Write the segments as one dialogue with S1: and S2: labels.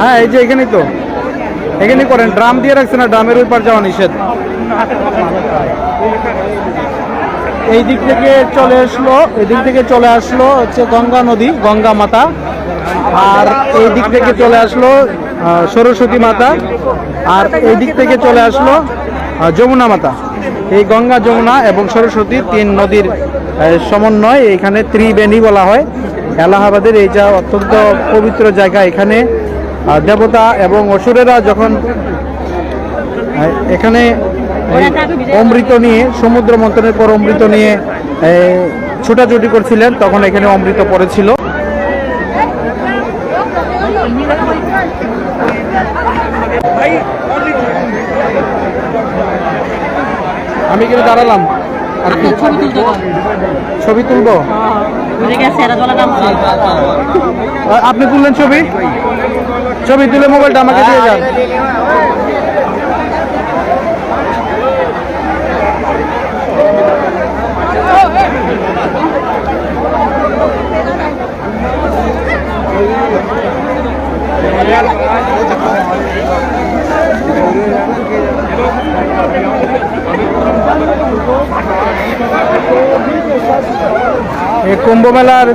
S1: হ্যাঁ এই যে এখানেই তো এখানে করেন ড্রাম দিয়ে রাখছেন না ড্রামের উপর যাওয়া নিষেধ এই দিক থেকে চলে আসলো এই দিক থেকে চলে আসলো হচ্ছে গঙ্গা নদী গঙ্গা মাতা আর এই দিক থেকে চলে আসলো সরস্বতী মাতা আর এই দিক থেকে চলে আসলো যমুনা মাতা এই গঙ্গা যমুনা এবং সরস্বতী তিন নদীর সমন্বয় এখানে ত্রিবেণী বলা হয় এলাহাবাদের এই যা অত্যন্ত পবিত্র জায়গা এখানে দেবতা এবং অসুরেরা যখন এখানে অমৃত নিয়ে সমুদ্র মন্থনের পর অমৃত নিয়ে ছুটাছুটি করছিলেন তখন এখানে অমৃত পড়েছিল আমি কিন্তু দাঁড়ালাম ছবি তুলবো আপনি তুললেন ছবি ছবি তুলে মোবাইলটা আমাকে দিয়ে যান এই কুম্ভ মেলার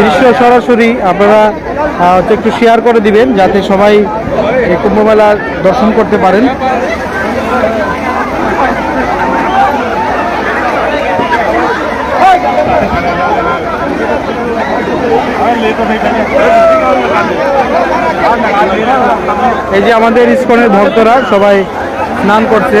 S1: দৃশ্য সরাসরি আপনারা একটু শেয়ার করে দিবেন যাতে সবাই এই কুম্ভ মেলার দর্শন করতে পারেন এই যে আমাদের ইস্কনের ভক্তরা সবাই স্নান করছে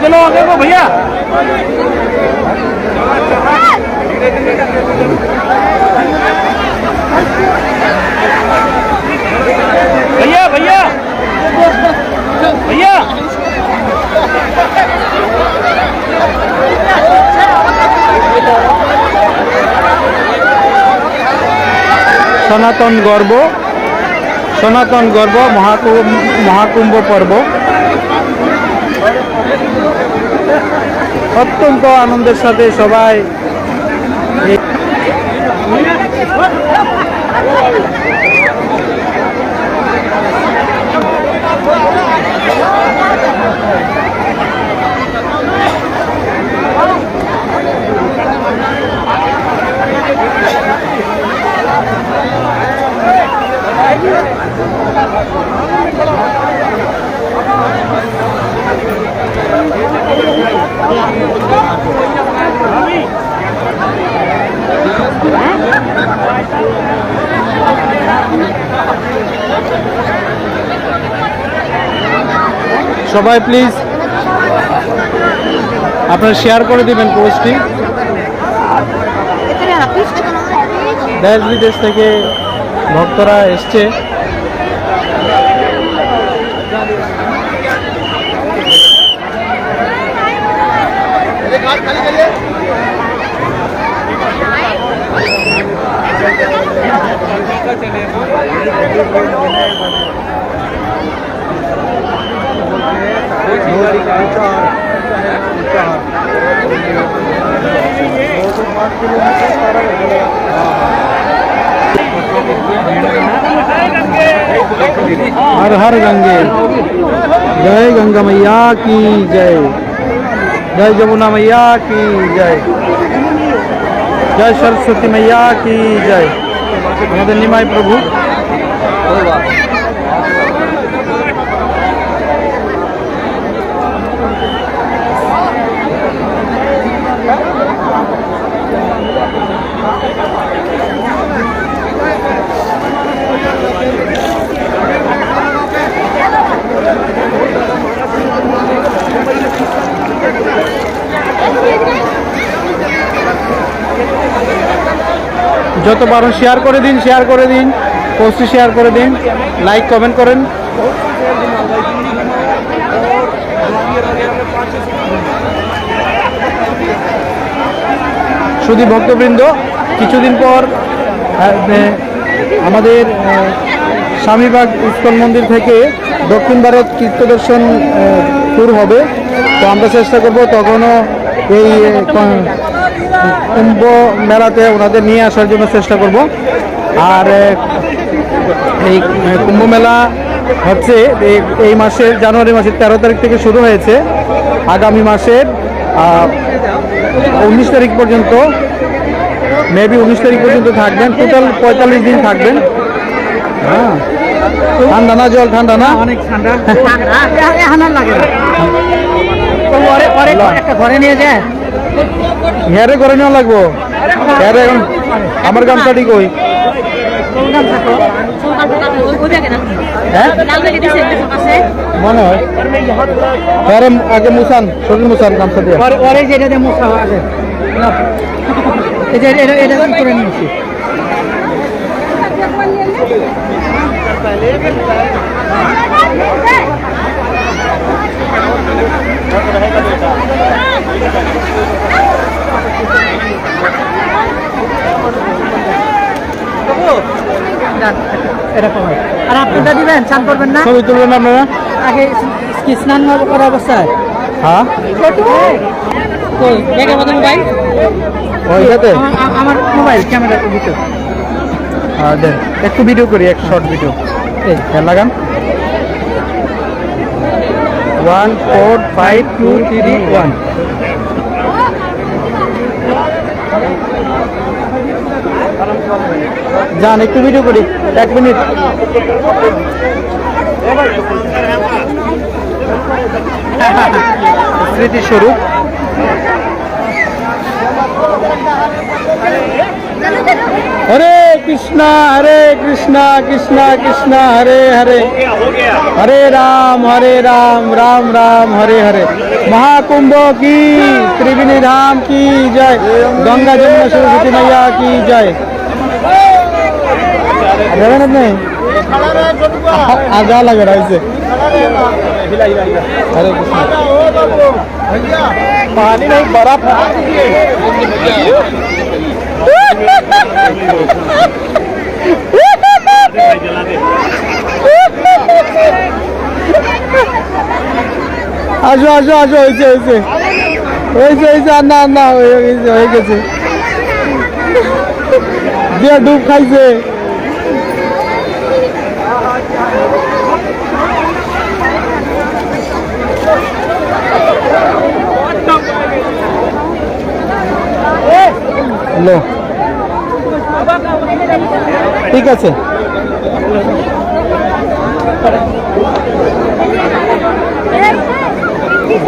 S1: चलो आगे को भैया भैया भैया भैया सनातन गर्व सनातन गर्व महाकुंभ महाकुंभ पर्व অত্যন্ত আনন্দের সাথে সবাই সবাই প্লিজ আপনারা শেয়ার করে দিবেন পোস্টটি দেশ বিদেশ থেকে ভক্তরা এসছে हर हर गंगे जय गंगा मैया की जय जय जमुना मैया की जय जय सरस्वती मैया की जय मदन निमाय प्रभु যত পারুন শেয়ার করে দিন শেয়ার করে দিন পোস্টটি শেয়ার করে দিন লাইক কমেন্ট করেন শুধু ভক্তবৃন্দ কিছুদিন পর আমাদের স্বামীবাগ উৎকল মন্দির থেকে দক্ষিণ ভারত কীর্তদর্শন ট্যুর হবে তো আমরা চেষ্টা করব তখনও এই কুম্ভ মেলাতে ওনাদের নিয়ে আসার জন্য চেষ্টা করব আর এই কুম্ভ মেলা হচ্ছে এই মাসের জানুয়ারি মাসের তেরো তারিখ থেকে শুরু হয়েছে আগামী মাসের উনিশ তারিখ পর্যন্ত মেবি উনিশ তারিখ পর্যন্ত থাকবেন টোটাল পঁয়তাল্লিশ দিন থাকবেন হ্যাঁ ঠান্ডা না জল ঠান্ডা না অনেক ঠান্ডা
S2: লাগে ঘরে নিয়ে যায়
S1: হ্যাঁ ঘরে নেওয়া লাগবো হ্যাঁ রে এখন আমার গামছাটি কই
S2: হ্যাঁ?
S1: মনে হয় আগে মুসান শরীর মুসান গামছা দিয়ে
S2: ওরে যেটা দিয়ে মুসা আগে এটা এটা এটা কি করে নিয়েছি Thank হ্যাঁ। you. এরকম হয় আর আপনারটা দিবেন চান করবেন না
S1: ছবি তুলবেন আপনারা
S2: আগে কি স্নান করা অবস্থায়
S1: হ্যাঁ। একটু ভিডিও করি এক শর্ট ভিডিও এই লাগান one four five two three one एक একটু करी एक मिनट स्मृति स्वरूप हरे कृष्णा हरे कृष्णा कृष्णा कृष्णा हरे हरे हरे राम हरे राम राम राम हरे हरे महाकुंभ की त्रिवेणी धाम की जय गंगा जमुना सरस्वती मैया की जय দেবেন আপনি আর যা লাগে রয়েছে পানি নেই বরফ আসো আসো আসো হয়েছে হয়েছে হয়েছে হয়েছে আর না না হয়ে গেছে হয়ে গেছে দিয়ে ডুব খাইছে হ্যালো ঠিক আছে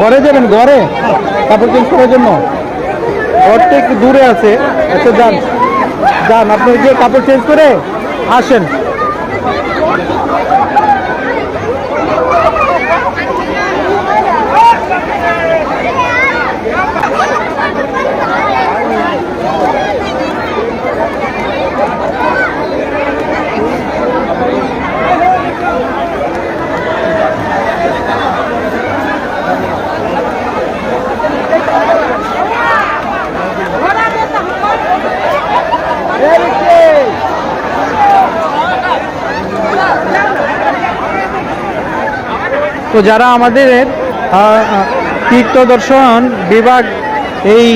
S1: ঘরে যাবেন ঘরে কাপড় চেঞ্জ করার জন্য ঘরটা একটু দূরে আছে আচ্ছা যান যান আপনি গিয়ে কাপড় চেঞ্জ করে আসেন তো যারা আমাদের তীর্থদর্শন বিভাগ এই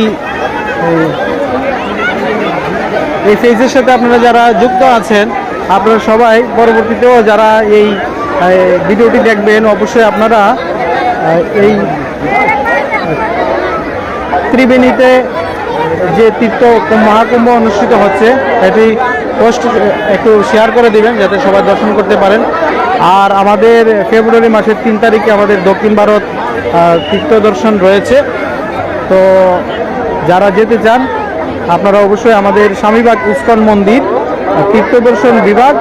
S1: এই ফেজের সাথে আপনারা যারা যুক্ত আছেন আপনারা সবাই পরবর্তীতেও যারা এই ভিডিওটি দেখবেন অবশ্যই আপনারা এই ত্রিবেণীতে যে তীর্থ মহাকুম্ভ অনুষ্ঠিত হচ্ছে এটি পোস্ট একটু শেয়ার করে দিবেন যাতে সবাই দর্শন করতে পারেন আর আমাদের ফেব্রুয়ারি মাসের তিন তারিখে আমাদের দক্ষিণ ভারত তীর্থদর্শন রয়েছে তো যারা যেতে চান আপনারা অবশ্যই আমাদের স্বামীবাগ ইস্কন মন্দির তীর্থদর্শন বিভাগ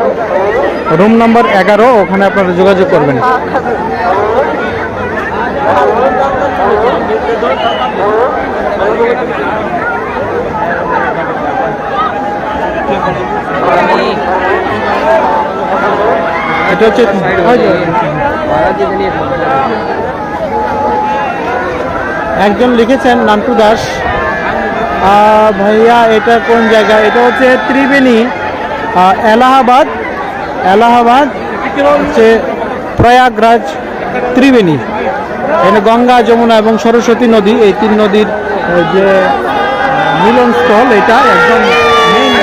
S1: রুম নাম্বার এগারো ওখানে আপনারা যোগাযোগ করবেন Thank you. এটা হচ্ছে একজন লিখেছেন নান্টু দাস ভাইয়া এটা কোন জায়গা এটা হচ্ছে ত্রিবেণী এলাহাবাদ এলাহাবাদ হচ্ছে প্রয়াগরাজ ত্রিবেণী এখানে গঙ্গা যমুনা এবং সরস্বতী নদী এই তিন নদীর যে মিলনস্থল এটা একদম মেইন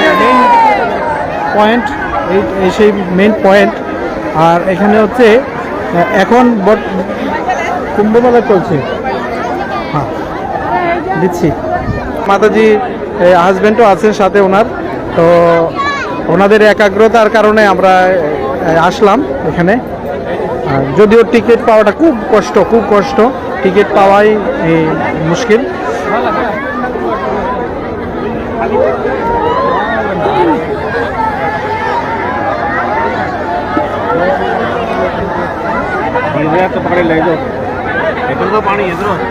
S1: পয়েন্ট এই সেই মেইন পয়েন্ট আর এখানে হচ্ছে এখন কুম্ভমেলা চলছে হ্যাঁ দিচ্ছি মাতাজি হাজব্যান্ডও আছেন সাথে ওনার তো ওনাদের একাগ্রতার কারণে আমরা আসলাম এখানে যদিও টিকিট পাওয়াটা খুব কষ্ট খুব কষ্ট টিকিট পাওয়াই মুশকিল हजार तो पकड़े ले जाओ इधर तो पानी इधर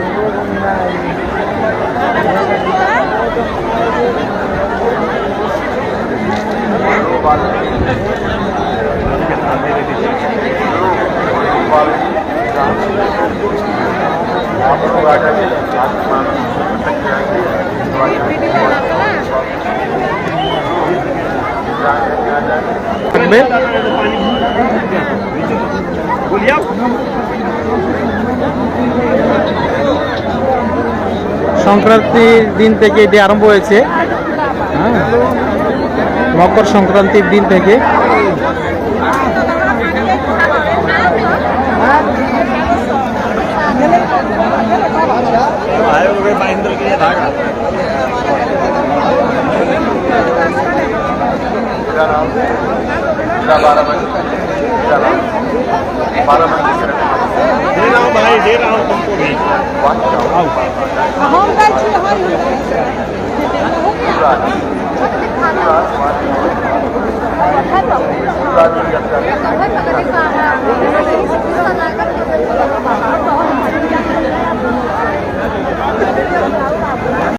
S1: সংক্রান্তির দিন থেকে এটি আরম্ভ হয়েছে হ্যাঁ। মকর সংক্রান্তির দিন থেকে আচ্ছা। दे रहा हूँ भाई दे रहा हूँ तुमको भी